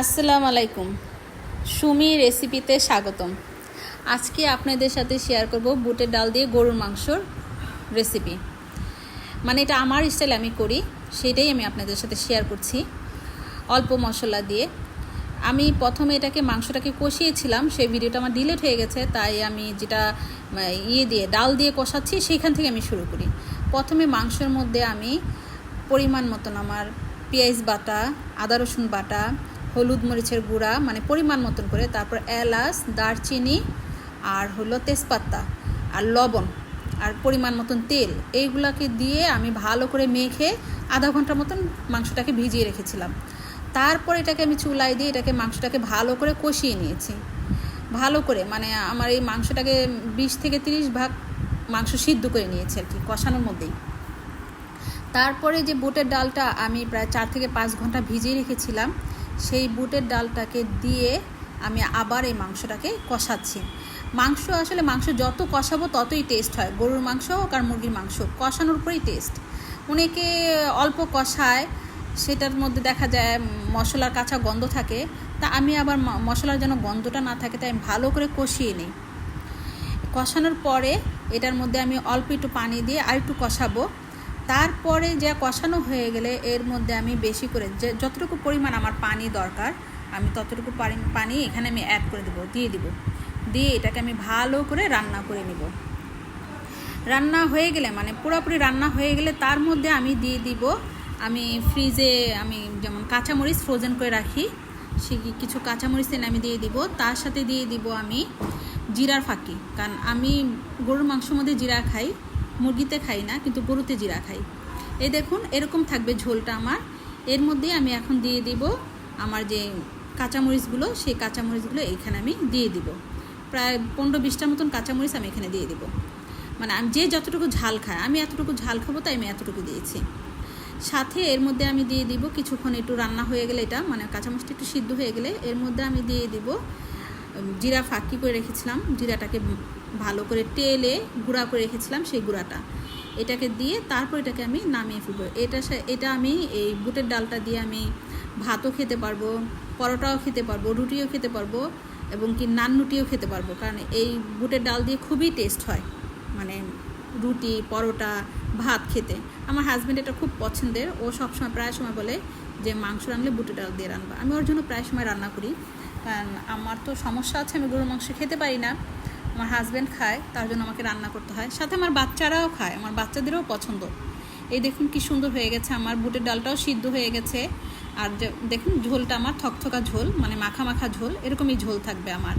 আসসালামু আলাইকুম। সুমি রেসিপিতে স্বাগতম। আজকে আপনাদের সাথে শেয়ার করব বুটের ডাল দিয়ে গরুর মাংসর রেসিপি মানে এটা আমার স্টাইল আমি করি, সেটাই আমি আপনাদের সাথে শেয়ার করছি। অল্প মশলা দিয়ে। আমি প্রথমে এটাকে, মাংসটাকে কষিয়েছিলাম, সেই ভিডিওটা আমার ডিলেট হয়ে গেছে, তাই আমি যেটা ইয়ে দিয়ে, ডাল দিয়ে কষাচ্ছি, সেইখান থেকে আমি শুরু করি। প্রথমে মাংসের মধ্যে আমি পরিমাণ মতন আমার পেঁয়াজ বাটা, আদা রসুন বাটা হলুদ মরিচের গুঁড়া মানে পরিমাণ মতন করে, তারপর এলাচ, দারচিনি, আর হলো তেজপাতা, আর লবণ, আর পরিমাণ মতন তেল। এইগুলাকে দিয়ে আমি ভালো করে মেখে আধা ঘণ্টার মতন মাংসটাকে ভিজিয়ে রেখেছিলাম। তারপর এটাকে আমি চুলায় দিয়ে এটাকে মাংসটাকে ভালো করে কষিয়ে নিয়েছি। ভালো করে মানে আমার এই মাংসটাকে বিশ থেকে তিরিশ ভাগ মাংস সিদ্ধ করে নিয়েছি আর কি, কষানোর মধ্যেই। তারপরে যে বুটের ডালটা আমি প্রায় চার থেকে পাঁচ ঘণ্টা ভিজিয়ে রেখেছিলাম সেই বুটের ডালটাকে দিয়ে আমি আবার এই মাংসটাকে কষাচ্ছি। মাংস আসলে মাংস যত কষাবো ততই টেস্ট হয়। গরুর মাংস হোক আর মুরগির মাংস কষানোর উপরেই টেস্ট অনেকে অল্প কষায়, সেটার মধ্যে দেখা যায় মশলার কাঁচা গন্ধ থাকে। তা আমি আবার মশলার যেন গন্ধটা না থাকে, তাই আমি ভালো করে কষিয়ে নিই। কষানোর পরে এটার মধ্যে আমি অল্প একটু পানি দিয়ে আর একটু কষাবো। তারপরে যে কষানো হয়ে গেলে এর মধ্যে আমি বেশি করে যে যতটুকু পরিমাণ আমার পানি দরকার, আমি ততটুকু পানি- এখানে আমি অ্যাড করে দেবো, দিয়ে দিব। দিয়ে এটাকে আমি ভালো করে রান্না করে নেব। রান্না হয়ে গেলে মানে পুরোপুরি রান্না হয়ে গেলে তার মধ্যে আমি দিয়ে দিব, আমি ফ্রিজে আমি যেমন কাঁচামরিচ ফ্রোজেন করে রাখি, সে কিছু কাঁচামরিচ এনে আমি দিয়ে দিব। তার সাথে দিয়ে দিব আমি জিরার ফাঁকি, কারণ আমি গরুর মাংসের মধ্যে জিরা খাই। মুরগিতে খাই না, কিন্তু গরুতে জিরা খাই। এই দেখুন, এরকম থাকবে ঝোলটা আমার। এর মধ্যে আমি এখন দিয়ে দিব আমার যে কাঁচামরিচগুলো, সেই কাঁচামরিচগুলো এইখানে আমি দিয়ে দিব। প্রায় পনেরো বিশটার মতন কাঁচামরিচ আমি এখানে দিয়ে দিব। মানে আমি যে যতটুকু ঝাল খায়, আমি এতটুকু ঝাল খাব তাই আমি এতটুকু দিয়েছি। সাথে এর মধ্যে আমি দিয়ে দিব, কিছুক্ষণ একটু রান্না হয়ে গেলে এটা মানে কাঁচামরিচটা একটু সিদ্ধ হয়ে গেলে, এর মধ্যে আমি দিয়ে দিব জিরা ফাঁকি করে রেখেছিলাম। জিরাটাকে ভালো করে তেলে গুঁড়া করে রেখেছিলাম সেই গুঁড়াটা। এটাকে দিয়ে তারপর এটাকে আমি নামিয়ে ফেলব। এটা এটা আমি এই বুটের ডালটা দিয়ে আমি ভাতও খেতে পারব, পরোটাও খেতে পারব, রুটিও খেতে পারব এবং কি নান রুটিও খেতে পারব। কারণ এই বুটের ডাল দিয়ে খুবই টেস্ট হয় মানে রুটি, পরোটা, ভাত খেতে। আমার হাজব্যান্ড এটা খুব পছন্দের। ও সবসময় প্রায় সময় বলে যে, মাংস রানলে বুটের ডাল দিয়ে রান্না আমি ওর জন্য প্রায় সময় রান্না করি। কারণ আমার তো সমস্যা আছে, আমি গরুর মাংস খেতে পারি না। আমার হাজব্যান্ড খায়, তার জন্য আমাকে রান্না করতে হয়। সাথে আমার বাচ্চারাও খায়, আমার বাচ্চাদেরও পছন্দ। এই দেখুন কি সুন্দর হয়ে গেছে, আমার বুটের ডালটাও সিদ্ধ হয়ে গেছে। আর দেখুন ঝোলটা আমার থকথকা ঝোল মানে মাখা মাখা ঝোল, এরকমই ঝোল থাকবে আমার।